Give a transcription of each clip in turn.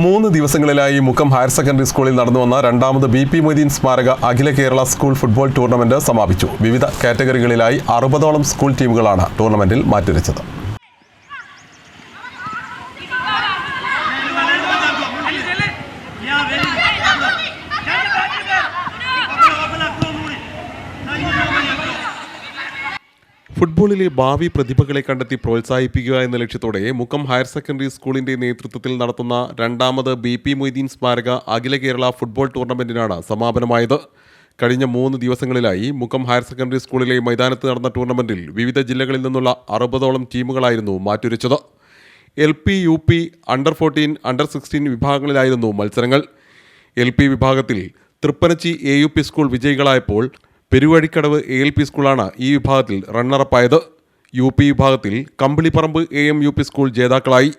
മൂന്ന് ദിവസങ്ങളിലായി Mukkam higher secondary സ്കൂളിൽ നടന്നു വന്ന രണ്ടാമത് ബി പി മൊയ്തീൻ സ്മാരക അഖില കേരള സ്കൂൾ ഫുട്ബോൾ ടൂർണമെന്റ് സമാപിച്ചു. വിവിധ കാറ്റഗറികളിലായി അറുപതോളം സ്കൂൾ ടീമുകളാണ് ടൂർണമെന്റിൽ മാറ്റുരച്ചത് ഫുട്ബോളിലെ ഭാവി പ്രതിഭകളെ കണ്ടെത്തി പ്രോത്സാഹിപ്പിക്കുക എന്ന ലക്ഷ്യത്തോടെ മുക്കം ഹയർ സെക്കൻഡറി സ്കൂളിന്റെ നേതൃത്വത്തിൽ നടത്തുന്ന രണ്ടാമത് ബി പി മൊയ്തീൻ സ്മാരക അഖില കേരള ഫുട്ബോൾ ടൂർണമെന്റിനാണ് സമാപനമായത്. കഴിഞ്ഞ മൂന്ന് ദിവസങ്ങളിലായി മുക്കം ഹയർ സെക്കൻഡറി സ്കൂളിലെ മൈതാനത്ത് നടന്ന ടൂർണമെന്റിൽ വിവിധ ജില്ലകളിൽ നിന്നുള്ള അറുപതോളം ടീമുകളായിരുന്നു മാറ്റുരച്ചത്. L P U P under fourteen under sixteen വിഭാഗങ്ങളിലായിരുന്നു മത്സരങ്ങൾ. എൽ പി വിഭാഗത്തിൽ Thrippanachi A U P school വിജയികളായപ്പോൾ Peruvazhikkadavu A L P സ്കൂളാണ് ഈ വിഭാഗത്തിൽ റണ്ണറപ്പായത് യു പി വിഭാഗത്തിൽ Kambiliparamba A M U P school ജേതാക്കളായി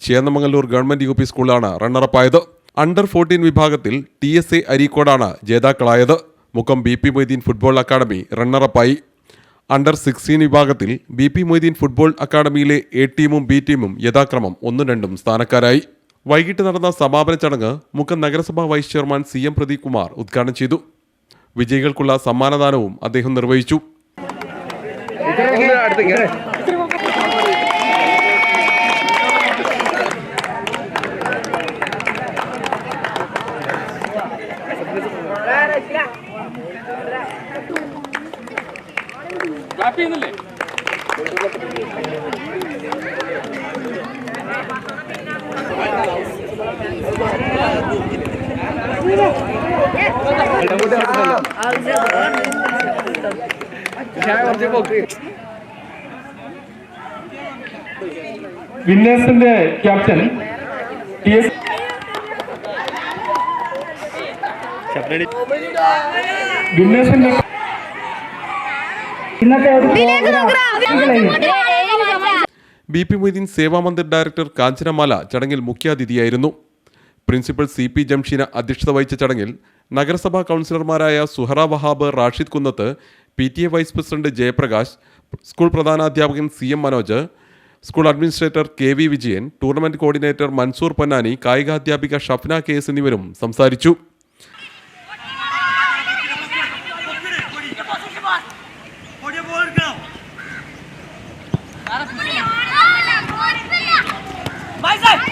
ചേന്നമംഗലൂർ ഗവൺമെന്റ് യു പി സ്കൂളാണ് റണ്ണറപ്പായത് അണ്ടർ ഫോർട്ടീൻ വിഭാഗത്തിൽ ടി എസ് എ അരീക്കോടാണ് ജേതാക്കളായത്. മുഖം B P Moideen football academy റണ്ണറപ്പായി under sixteen വിഭാഗത്തിൽ ബി പി മൊയ്തീൻ ഫുട്ബോൾ അക്കാദമിയിലെ എ ടീമും ബി ടീമും യഥാക്രമം ഒന്നും രണ്ടും സ്ഥാനക്കാരായി. വൈകിട്ട് നടന്ന സമാപന ചടങ്ങ് മുക്കം നഗരസഭാ vice chairman C M Pradeep Kumar ഉദ്ഘാടനം ചെയ്തു. വിജയികൾക്കുള്ള സമ്മാനദാനവും അദ്ദേഹം നിർവഹിച്ചു. ക്ലാപ്പ് ചെയ്യുന്നില്ലേ? വിന്നേഴ്സിന്റെ ക്യാപ്റ്റൻ ടി എസ് വിന്നേഴ്സിന്റെ ഇന്നത്തെ ഒരു B P Moideen Seva Mandir director Kanchanamala ചടങ്ങിൽ മുഖ്യാതിഥിയായിരുന്നു. പ്രിൻസിപ്പൽ സി പി ജംഷീന അധ്യക്ഷത വഹിച്ച ചടങ്ങിൽ നഗരസഭാ കൗൺസിലർമാരായ Suhara Wahab Rashid Kunnath P T A vice president Jayaprakash school പ്രധാനാധ്യാപകൻ C M Manoj school administrator K V Vijayan tournament coordinator Mansoor Ponnani കായികാധ്യാപിക Shafna K S എന്നിവരും സംസാരിച്ചു. Vai, T